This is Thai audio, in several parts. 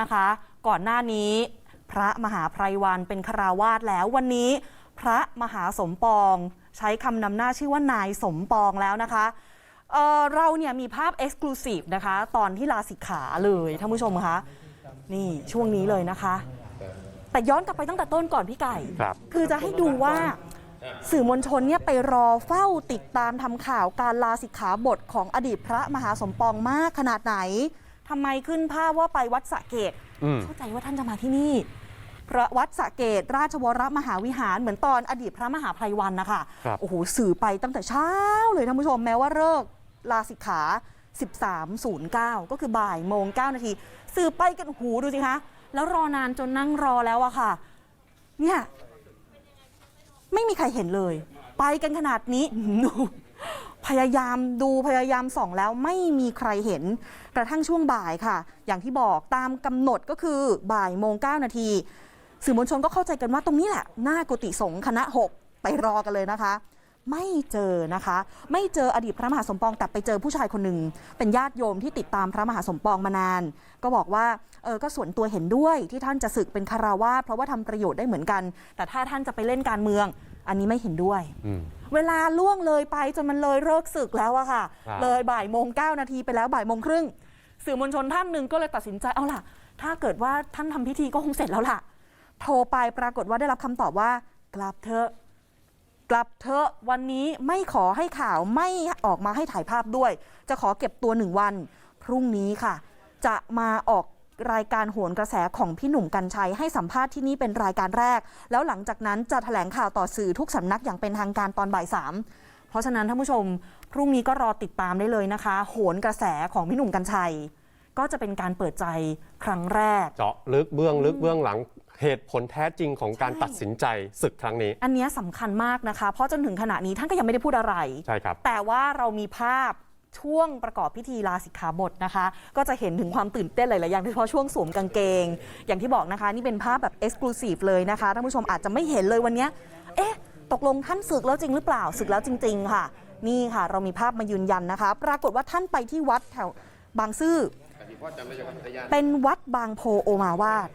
นะคะ ก่อนหน้านี้ พระมหาไพรวันเป็นคราวาสแล้ววันนี้ พระมหาสมปอง ใช้คำนำหน้าชื่อว่านายสมปองแล้วนะคะเอ่อเราเนี่ยมีภาพเอ็กซ์คลูซีฟนะคะ ตอนที่ลาสิกขาเลยท่านผู้ชมคะนี่ช่วงนี้เลยนะคะ แต่ย้อนกลับไปตั้งแต่ต้นก่อนพี่ไก่ครับคือจะให้ดูว่าสื่อมวลชนเนี่ยไปรอเฝ้าติดตามทำข่าวการลาสิกขาบทของอดีตพระมหาสมปองมากขนาดไหน ทำไมขึ้นภาพว่าไปวัดสระเกตอืมเข้าใจว่าท่านจะมาที่นี่พระวัดสระเกตราชวรมหาวิหารเหมือนตอนอดีตพระมหาไพรวันนะคะครับโอ้โหสื่อไปตั้งแต่เช้าเลยท่านผู้ชมแม้ว่าเลิกษ์ลาสิกขา 13.09 ก็คือบ่ายโมง 9 นาที สื่อไปกันหูดูสิคะ แล้วรอนานจนนั่งรอแล้วอะค่ะ เนี่ย ไม่มีใครเห็นเลย ไปกันขนาดนี้ดู พยายามดูพยายามส่องแล้วไม่มีใครเห็น กระทั่งช่วงบ่ายค่ะ อย่างที่บอกตามกำหนดก็คือบ่ายโมงเก้านาทีสื่อมวลชนก็เข้าใจกันว่าตรงนี้แหละ หน้ากุฏิสงฆ์คณะ 6 ไปรอกันเลยนะคะ ไม่เจอนะคะ ไม่เจออดีตพระมหาสมปองแต่ไปเจอผู้ชายคนหนึ่งเป็นญาติโยมที่ติดตามพระมหาสมปองมานาน ก็บอกว่าเออก็ส่วนตัวเห็นด้วยที่ท่านจะศึกเป็นคาราวาสเพราะว่าทำประโยชน์ได้เหมือนกัน แต่ถ้าท่านจะไปเล่นการเมือง อันนี้ไม่เห็นด้วย อืม เวลาล่วงเลยไปจนมันเลยเลิกศึกแล้วอะค่ะ ครับ เลยบ่ายโมงเก้านาทีไปแล้วบ่ายโมงครึ่งสื่อมวลชนท่านหนึ่งก็เลยตัดสินใจเอาล่ะ ถ้าเกิดว่าท่านทำพิธีก็คงเสร็จแล้วล่ะ โทรไปปรากฏว่าได้รับคำตอบว่า กลับเถอะกลับเถอะวันนี้ไม่ขอให้ข่าวไม่ออกมาให้ถ่ายภาพด้วย จะขอเก็บตัวหนึ่งวัน พรุ่งนี้ค่ะ จะมาออก รายการโหนกระแสของพี่หนุ่มกัญชัยให้สัมภาษณ์ที่นี่เป็นรายการแรก แล้วหลังจากนั้นจะแถลงข่าวต่อสื่อทุกสำนักอย่างเป็นทางการตอนบ่ายสามเพราะฉะนั้นท่านผู้ชม พรุ่งนี้ก็รอติดตามได้เลยนะคะ โหนกระแสของพี่หนุ่มกัญชัย ก็จะเป็นการเปิดใจครั้งแรก เจาะลึกเบื้องลึกเบื้องหลังเหตุผลแท้จริงของการใช่ตัดสินใจศึกครั้งนี้ อันเนี้ยสำคัญมากนะคะ เพราะจนถึงขณะนี้ท่านก็ยังไม่ได้พูดอะไร ใช่ครับ แต่ว่าเรามีภาพ ช่วงประกอบพิธีลาสิกขาบทนะคะ ก็จะเห็นถึงความตื่นเต้นหลาย ๆ อย่างโดยเฉพาะช่วงสวมกางเกง อย่างที่บอกนะคะ นี่เป็นภาพแบบเอ็กซ์คลูซีฟเลยนะคะท่านผู้ชมอาจจะไม่เห็นเลยวันเนี้ยเอ๊ะ ตกลงท่านศึกแล้วจริงหรือเปล่าศึกแล้วจริง ๆ ค่ะ นี่ค่ะ เรามีภาพมายืนยันนะคะ ปรากฏว่าท่านไปที่วัดแถวบางซื่อเป็นวัดบางโพโอมาวาด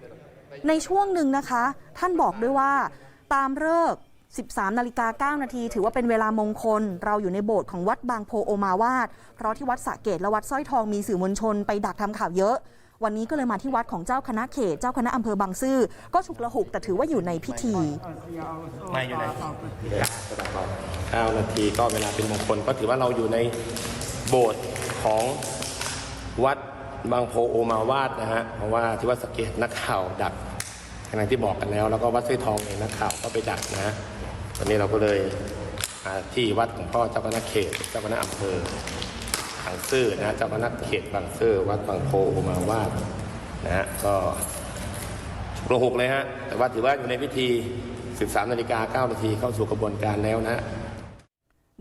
ในช่วงหนึ่งนะคะ ท่านบอกด้วยว่าตามเลิกษ์ 13นาฬิกา9นาทีถือว่าเป็นเวลามงคล เราอยู่ในโบสถ์ของวัดบางโพโอมาวาด เพราะที่วัดสะเกตและวัดสร้อยทองมีสื่อมวลชนไปดักทำข่าวเยอะ วันนี้ก็เลยมาที่วัดของเจ้าคณะเขต เจ้าคณะอำเภอบางซื่อ ก็ฉุกละหุกแต่ถือว่าอยู่ในพิธีไม่อยู่ในเก้านาทีก็เวลาเป็นมงคล ก็ถือว่าเราอยู่ในโบสถ์ของวัดบางโพโอมาวาดนะฮะเพราะว่าที่วัดสะเกตนักข่าวดัก อย่างที่บอกกันแล้ว แล้วก็วัดสร้อยทองเองนักข่าวก็ไปจักนะตอนนี้เราก็เลยที่วัดของพ่อเจ้าคณะเขตเจ้าคณะอำเภอบางซื่อนะเจ้าคณะเขตบางซื่อวัดบางโพมาวาดนะฮะก็โกหกเลยฮะแต่ว่าถือว่าอยู่ในพิธี 13นาฬิกา9นาทีเข้าสู่กระบวนการแล้วนะ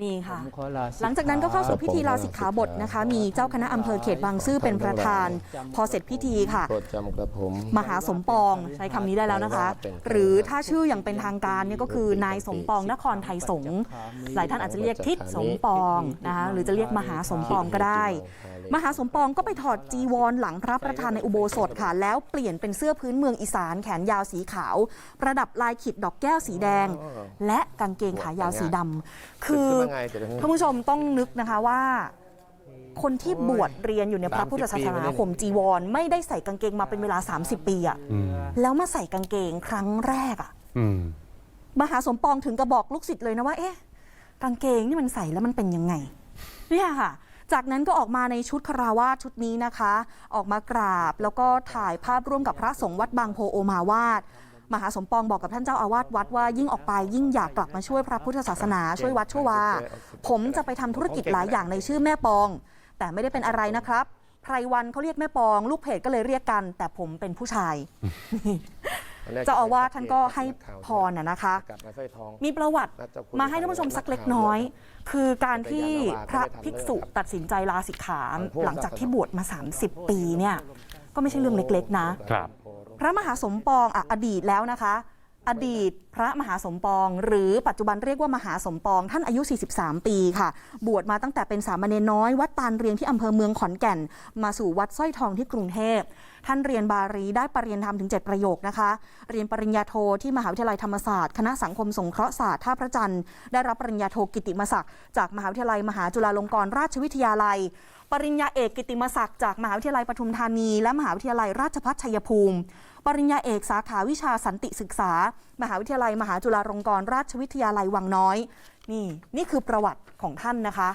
นี่ค่ะ ผมขอลาสิกขาหลังจากนั้นก็เข้าสู่พิธีลาสิกขาบทนะคะ มีเจ้าคณะอำเภอเขตบางซื่อเป็นประธาน พอเสร็จพิธีค่ะ โปรดจำกระผม มหาสมปองใช้คำนี้ได้แล้วนะคะ หรือถ้าชื่ออย่างเป็นทางการเนี่ยก็คือนายสมปองนครไทยสงฆ์หลายท่านอาจจะเรียกทิศสมปองนะคะหรือจะเรียกมหาสมปองก็ได้ มหาสมปองก็ไปถอดจีวรหลังพระประธานในอุโบสถค่ะ แล้วเปลี่ยนเป็นเสื้อพื้นเมืองอีสานแขนยาวสีขาว ประดับลายขีดดอกแก้วสีแดง และกางเกงขายาวสีดำคือท่านผู้ชมต้องนึกนะคะว่า คนที่บวชเรียนอยู่ในพระพุทธศาสนาห่มจีวร ไม่ได้ใส่กางเกงมาเป็นเวลา 30 ปีอะอืมแล้วมาใส่กางเกงครั้งแรกอะอืมมหาสมปองถึงกระบอกลูกศิษย์เลยนะว่า เอ๊ะ กางเกงนี่มันใส่แล้วมันเป็นยังไงเนี่ยค่ะ จากนั้นก็ออกมาในชุดคาราวาสชุดนี้นะคะ ออกมากราบแล้วก็ถ่ายภาพร่วมกับพระสงฆ์วัดบางโพโอมาวาด มหาสมปองบอกกับท่านเจ้าอาวาสวัดว่ายิ่งออกไปยิ่งอยากกลับมาช่วยพระพุทธศาสนาช่วยวัดช่วยวา ผมจะไปทำธุรกิจหลายอย่างในชื่อแม่ปอง แต่ไม่ได้เป็นอะไรนะครับไพรวันเขาเรียกแม่ปอง ลูกเพจก็เลยเรียกกัน แต่ผมเป็นผู้ชายเจ้าอาวาสท่านก็ให้พรน่ะนะคะ มีประวัติมาให้ท่านผู้ชมสักเล็กน้อย คือการที่พระภิกษุตัดสินใจลาสิกขาหลังจากที่บวชมา 30 ปีเนี่ย ก็ไม่ใช่เรื่องเล็กๆนะครับ พระมหาสมปองอะอดีตแล้วนะคะ อดีตพระมหาสมปอง หรือปัจจุบันเรียกว่ามหาสมปอง ท่านอายุ 43 ปีค่ะ บวชมาตั้งแต่เป็นสามเณรน้อย วัดตาลเรียงที่อำเภอเมืองขอนแก่น มาสู่วัดสร้อยทองที่กรุงเทพ ท่านเรียนบาลีได้ปรริญญาธรรมถึง 7 ประโยคนะคะ เรียนปริญญาโทที่มหาวิทยาลัยธรรมศาสตร์ คณะสังคมสงเคราะห์ศาสตร์ท่าพระจันทร์ได้รับปริญญาโทกิติมศักดิ์จากมหาวิทยาลัยมหาจุฬาลงกรณราชวิทยาลัยปริญญาเอกกิติมศักดิ์จากมหาวิทยาลัยปทุมธานี และมหาวิทยาลัยราชภัฏชัยภูมิ ปริญญาเอกสาขาวิชาสันติศึกษา มหาวิทยาลัย มหาจุฬาลงกรณราชวิทยาลัยวังน้อย นี่นี่คือประวัติของท่านนะคะ